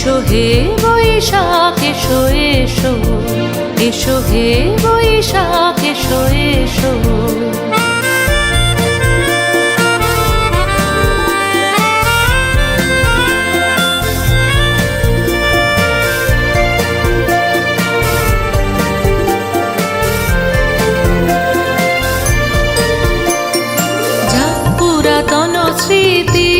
এসো হে বৈশাখ এসো এসো। এসো হে বৈশাখ এসো এসো। স্মৃতি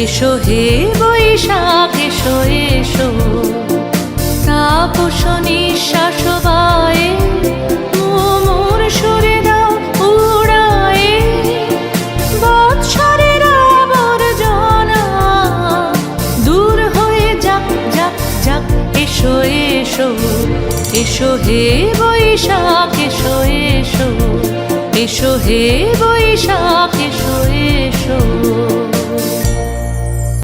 এসো হে বৈশাখ, এসো এসো। তাপস নিঃশ্বাস বায়ে মোর দূর হয়ে যাক যাক যাক এসো হে বৈশাখ, এসো এসো। এসো হে বৈশাখ